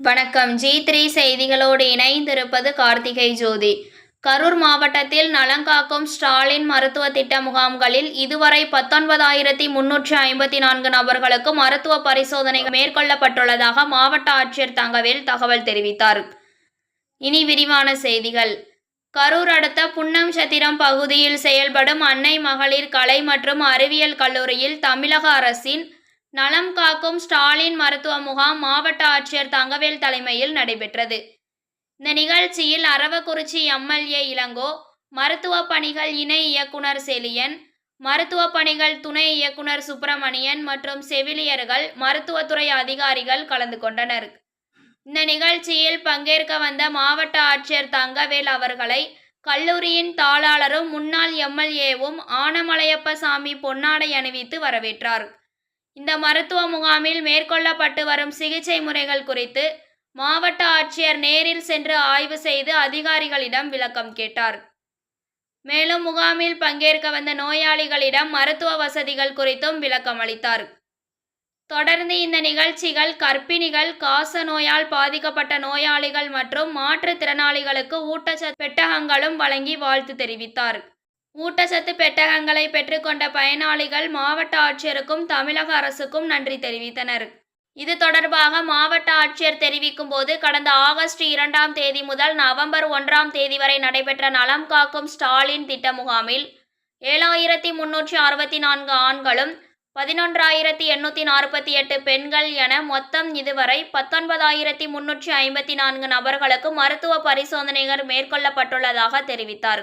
வணக்கம். G three செய்திகளோடு இணைந்திருப்பது கார்த்திகை ஜோதி. கரூர் மாவட்டத்தில் நலங்காக்கும் ஸ்டாலின் மருத்துவ திட்ட முகாம்களில் இதுவரை பத்தொன்பதாயிரத்தி முன்னூற்றி ஐம்பத்தி நான்கு நபர்களுக்கு மருத்துவ பரிசோதனை மேற்கொள்ளப்பட்டுள்ளதாக மாவட்ட ஆட்சியர் தங்கவேல் தகவல் தெரிவித்தார். இனி விரிவான செய்திகள். கரூர் அடுத்த புன்னம் சத்திரம் பகுதியில் செயல்படும் அன்னை மகளிர் கலை மற்றும் அறிவியல் கல்லூரியில் தமிழக அரசின் நலம் காக்கும் ஸ்டாலின் மருத்துவ முகாம் மாவட்ட ஆட்சியர் தங்கவேல் தலைமையில் நடைபெற்றது. இந்த நிகழ்ச்சியில் அரவக்குறிச்சி எம்எல்ஏ இளங்கோ மருத்துவ பணிகள் இணை இயக்குனர் செலியன் மருத்துவ பணிகள் துணை இயக்குனர் சுப்பிரமணியன் மற்றும் செவிலியர்கள் மருத்துவத்துறை அதிகாரிகள் கலந்து கொண்டனர். இந்த நிகழ்ச்சியில் பங்கேற்க வந்த மாவட்ட ஆட்சியர் தங்கவேல் அவர்களை கல்லூரியின் தாளாளரும் முன்னாள் எம்எல்ஏவும் ஆனமலையப்ப சாமி பொன்னாடை அணிவித்து வரவேற்றார். இந்த மருத்துவ முகாமில் மேற்கொள்ளப்பட்டு வரும் சிகிச்சை முறைகள் குறித்து மாவட்ட ஆட்சியர் நேரில் சென்று ஆய்வு செய்து அதிகாரிகளிடம் விளக்கம் கேட்டார். மேலும் முகாமில் பங்கேற்க வந்த நோயாளிகளிடம் மருத்துவ வசதிகள் குறித்தும் விளக்கம் அளித்தார். தொடர்ந்து இந்த நிகழ்ச்சிகள் கர்ப்பிணிகள் காச நோயால் பாதிக்கப்பட்ட நோயாளிகள் மற்றும் மாற்றுத்திறனாளிகளுக்கு ஊட்டச்சத்து பெட்டகங்களும் வழங்கி வாழ்த்து தெரிவித்தார். ஊட்டச்சத்து பெட்டகங்களை பெற்றுக்கொண்ட பயனாளிகள் மாவட்ட ஆட்சியருக்கும் தமிழக அரசுக்கும் நன்றி தெரிவித்தனர். இது தொடர்பாக மாவட்ட ஆட்சியர் தெரிவிக்கும் போது கடந்த ஆகஸ்ட் இரண்டாம் தேதி முதல் நவம்பர் ஒன்றாம் தேதி வரை நடைபெற்ற நலம் காக்கும் ஸ்டாலின் திட்ட முகாமில் ஏழாயிரத்தி முன்னூற்றி அறுபத்தி நான்கு ஆண்களும் பதினொன்றாயிரத்தி எண்ணூற்றி நாற்பத்தி எட்டு பெண்கள் என மொத்தம் இதுவரை பத்தொன்பதாயிரத்தி முன்னூற்றி ஐம்பத்தி நான்கு நபர்களுக்கு மருத்துவ பரிசோதனைகள் மேற்கொள்ளப்பட்டுள்ளதாக தெரிவித்தார்.